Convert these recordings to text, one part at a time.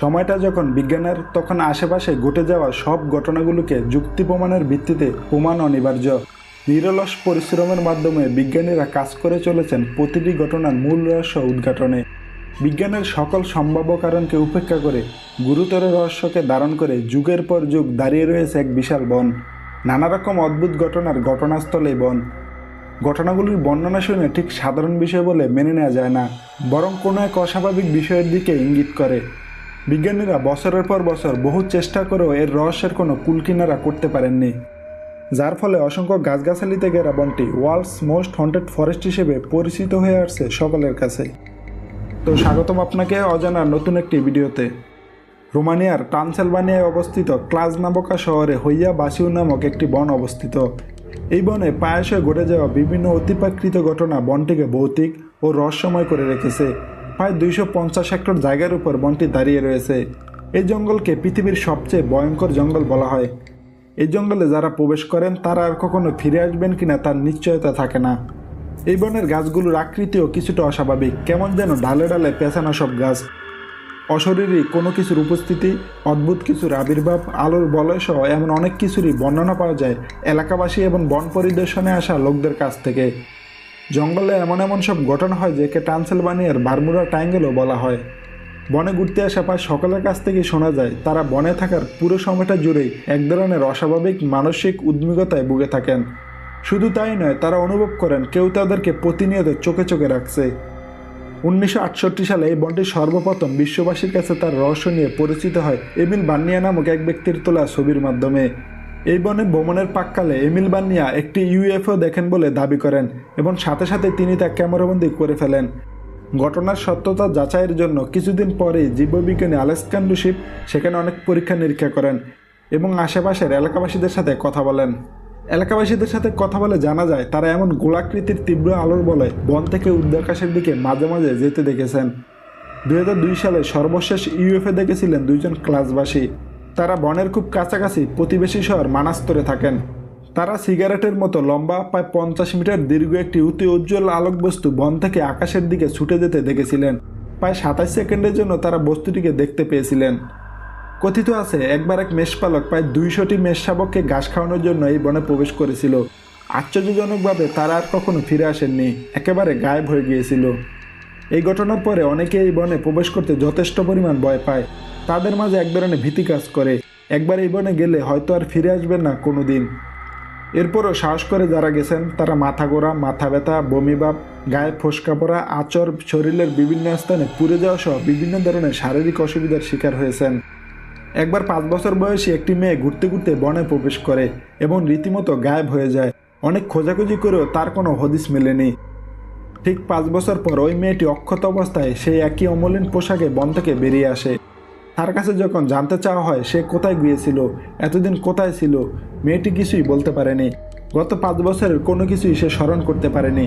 সময়টা যখন বিজ্ঞানের তখন আশেপাশে ঘটে যাওয়া সব ঘটনাগুলোকে যুক্তি প্রমাণের ভিত্তিতে প্রমাণ অনিবার্য। নিরলস পরিশ্রমের মাধ্যমে বিজ্ঞানীরা কাজ করে চলেছেন প্রতিটি ঘটনার মূল রহস্য উদ্ঘাটনে। বিজ্ঞানের সকল সম্ভাব্য কারণকে উপেক্ষা করে গুরুতর রহস্যকে ধারণ করে যুগের পর যুগ দাঁড়িয়ে রয়েছে এক বিশাল বন। নানা রকম অদ্ভুত ঘটনার ঘটনাস্থলে বন। ঘটনাগুলির বর্ণনা শুনে ঠিক সাধারণ বিষয় বলে মেনে নেওয়া যায় না, বরং কোনো এক অস্বাভাবিক বিষয়ের দিকে ইঙ্গিত করে। বিজ্ঞানীরা বছরের পর বছর বহু চেষ্টা করেও এর রহস্যের কোনো কুলকিনারা করতে পারেননি, যার ফলে অসংখ্য গাছগাছালিতে ঘেরা বনটি ওয়ার্ল্ডস মোস্ট হন্টেড ফরেস্ট হিসেবে পরিচিত হয়ে আসছে সকলের কাছে। তো স্বাগতম আপনাকে অজানার নতুন একটি ভিডিওতে। রোমানিয়ার ট্রান্সেলভানিয়ায় অবস্থিত ক্লাজ নাবকা শহরে হইয়া বাসিউ নামক একটি বন অবস্থিত। এই বনে প্রায়শই ঘটে যাওয়া বিভিন্ন অতিপ্রাকৃত ঘটনা বনটিকে ভৌতিক ও রহস্যময় করে রেখেছে। প্রায় দুইশো পঞ্চাশ হেক্টর জায়গার উপর বনটি দাঁড়িয়ে রয়েছে। এই জঙ্গলকে পৃথিবীর সবচেয়ে ভয়ঙ্কর জঙ্গল বলা হয়। এই জঙ্গলে যারা প্রবেশ করেন, তারা আর কখনো ফিরে আসবেন কিনা তার নিশ্চয়তা থাকে না। এই বনের গাছগুলোর আকৃতিও কিছুটা অস্বাভাবিক। কেমন যেন ডালে ডালে পেঁচানো সব গাছ। অশরীরী কোনো কিছুর উপস্থিতি, অদ্ভুত কিছুর আবির্ভাব, আলোর বলয় সহ এমন অনেক কিছুরই বর্ণনা পাওয়া যায় এলাকাবাসী এবং বন পরিদর্শনে আসা লোকদের কাছ থেকে। জঙ্গলে এমন এমন সব ঘটনা হয় যে কে ট্রান্সেলবানিয়ার বারমুরা ট্রাইঙ্গেলও বলা হয়। বনে ঘুরতে আসা প্রায় সকলের কাছ থেকে শোনা যায়, তারা বনে থাকার পুরো সময়টা জুড়েই এক ধরনের অস্বাভাবিক মানসিক উদ্বিগ্নতায় ভুগে থাকেন। শুধু তাই নয়, তারা অনুভব করেন কেউ তাদেরকে প্রতিনিয়ত চোখে চোখে রাখছে। উনিশশো আটষট্টি সালে এই বনটি সর্বপ্রথম বিশ্ববাসীর কাছে তার রহস্য নিয়ে পরিচিত হয় এমিল বান্নিয়া নামক এক ব্যক্তির তোলা ছবির মাধ্যমে। এই বনে ভ্রমণের পাককালে এমিল বান্নিয়া একটি ইউএফও দেখেন বলে দাবি করেন এবং সাথে সাথে তিনি তা ক্যামেরাবন্দি করে ফেলেন। ঘটনার সত্যতা যাচাইয়ের জন্য কিছুদিন পরেই জীববিজ্ঞানী আলেক্সান্ডুশিপ সেখানে অনেক পরীক্ষা নিরীক্ষা করেন এবং আশেপাশের এলাকাবাসীদের সাথে কথা বলেন। এলাকাবাসীদের সাথে কথা বলে জানা যায়, তারা এমন গোলাকৃতির তীব্র আলোর বলে বন থেকে উদ্যাকাশের দিকে মাঝে মাঝে যেতে দেখেছেন। দুই হাজার দুই সালে সর্বশেষ ইউএফএ দেখেছিলেন দুইজন ক্লাসবাসী। তারা বনের খুব কাছাকাছি প্রতিবেশী শহর মানাস্তরে থাকেন। তারা সিগারেটের মতো লম্বা, প্রায় পঞ্চাশ মিটার দীর্ঘ একটি অতি উজ্জ্বল আলোক বস্তু বন থেকে আকাশের দিকে ছুটে যেতে দেখেছিলেন। প্রায় সাতাশ সেকেন্ডের জন্য তারা বস্তুটিকে দেখতে পেয়েছিলেন। কথিত আছে, একবার এক মেষপালক প্রায় দুইশোটি মেষ শাবককে ঘাস খাওয়ানোর জন্য এই বনে প্রবেশ করেছিল। আশ্চর্যজনকভাবে তারা আর কখনো ফিরে আসেননি, একেবারে গায়েব হয়ে গিয়েছিল। এই ঘটনার পরে অনেকে এই বনে প্রবেশ করতে যথেষ্ট পরিমাণ ভয় পায়। তাদের মাঝে এক ধরনের ভীতি কাজ করে। একবার এই বনে গেলে হয়তো আর ফিরে আসবেন না কোনো দিন এরপরও সাহস করে যারা গেছেন, তারা মাথা গোড়া, মাথা ব্যথা বমিভাব গায়ে ফোসকা পড়া, আচর, শরীরের বিভিন্ন স্থানে পুড়ে যাওয়া সহ বিভিন্ন ধরনের শারীরিক অসুবিধার শিকার হয়েছেন। একবার পাঁচ বছর বয়সী একটি মেয়ে ঘুরতে ঘুরতে বনে প্রবেশ করে এবং রীতিমতো গায়েব হয়ে যায়। অনেক খোঁজাখুঁজি করেও তার কোনো হদিস মেলেনি। ঠিক পাঁচ বছর পর ওই মেয়েটি অক্ষত অবস্থায় সেই একই অমলিন পোশাকে বন থেকে বেরিয়ে আসে। তার কাছে যখন জানতে চাওয়া হয় সে কোথায় গিয়েছিল, এতদিন কোথায় ছিল, মেয়েটি কিছুই বলতে পারেনি। গত পাঁচ বছরের কোনো কিছুই সে স্মরণ করতে পারেনি।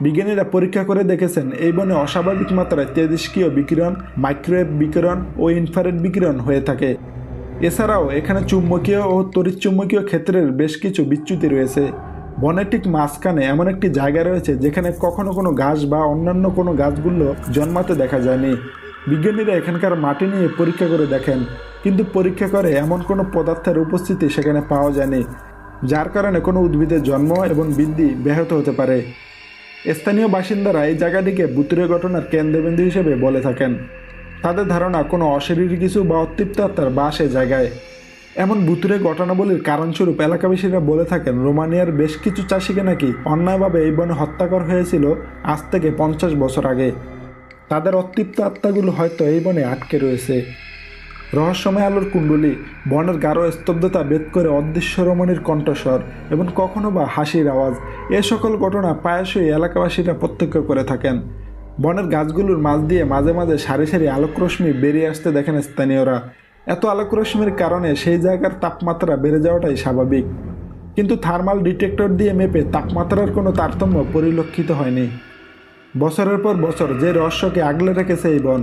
বিজ্ঞানীরা পরীক্ষা করে দেখেছেন, এই বনে অস্বাভাবিক মাত্রায় তেজস্ক্রিয় বিকিরণ, মাইক্রোওয়েভ বিকিরণ ও ইনফ্রারেড বিকিরণ হয়ে থাকে। এছাড়াও এখানে চুম্বকীয় ও তড়িৎচুম্বকীয় ক্ষেত্রের বেশ কিছু বিচ্যুতি রয়েছে। বনের ঠিক মাঝখানে এমন একটি জায়গা রয়েছে যেখানে কখনো কোনো গাছ বা অন্যান্য কোনো গাছগুলো জন্মাতে দেখা যায়নি। বিজ্ঞানীরা এখানকার মাটি নিয়ে পরীক্ষা করে দেখেন, কিন্তু পরীক্ষা করে এমন কোনো পদার্থের উপস্থিতি সেখানে পাওয়া যায়নি, যার কারণে কোনো উদ্ভিদের জন্ম এবং বৃদ্ধি ব্যাহত হতে পারে। স্থানীয় বাসিন্দারা এই জায়গাটিকে বুতুরে ঘটনার কেন্দ্রবিন্দু হিসেবে বলে থাকেন। তাদের ধারণা, কোনো অশরীরী কিছু বা অতৃপ্ত আত্মার বাস এ জায়গায়। এমন বুতুরে ঘটনাবলীর কারণস্বরূপ এলাকাবাসীরা বলে থাকেন, রোমানিয়ার বেশ কিছু চাষিকে নাকি অন্যায়ভাবে এই বনে হত্যা করা হয়েছিল আজ থেকে পঞ্চাশ বছর আগে। তাদের অতৃপ্ত আত্মাগুলো হয়তো এই বনে আটকে রয়েছে। রহস্যময় আলোর কুণ্ডলী, বনের গাঢ় স্তব্ধতা ভেদ করে অদৃশ্য রমণীর কণ্ঠস্বর এবং কখনো বা হাসির আওয়াজ, এ সকল ঘটনা প্রায়শই এলাকাবাসীরা প্রত্যক্ষ করে থাকেন। বনের গাছগুলোর মাঝ দিয়ে মাঝে মাঝে সারি সারি আলোকরশ্মি বেরিয়ে আসতে দেখেন স্থানীয়রা। এত আলোকরশ্মির কারণে সেই জায়গার তাপমাত্রা বেড়ে যাওয়াটাই স্বাভাবিক। কিন্তু থার্মাল ডিটেক্টর দিয়ে মেপে তাপমাত্রার কোনো তারতম্য পরিলক্ষিত হয়নি। বছরের পর বছর যে রহস্যকে আগলে রেখেছে এই বন,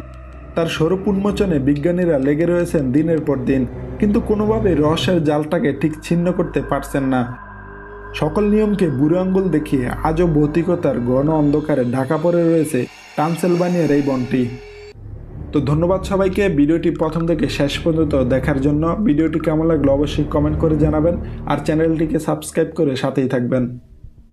তার স্বরূপ উন্মোচনে বিজ্ঞানীরা লেগে রয়েছেন দিনের পর দিন, কিন্তু কোনোভাবেই রহস্যের জালটাকে ঠিক ছিন্ন করতে পারছেন না। সকল নিয়মকে বুড়ো আঙ্গুল দেখিয়ে আজও ভৌতিকতার ঘন অন্ধকারে ঢাকা পড়ে রয়েছে ট্রান্সেলবানিয়ার এই বনটি। তো ধন্যবাদ সবাইকে, ভিডিওটি প্রথম থেকে শেষ পর্যন্ত দেখার জন্য। ভিডিওটি কেমন লাগল অবশ্যই কমেন্ট করে জানাবেন, আর চ্যানেলটিকে সাবস্ক্রাইব করে সাথেই থাকবেন।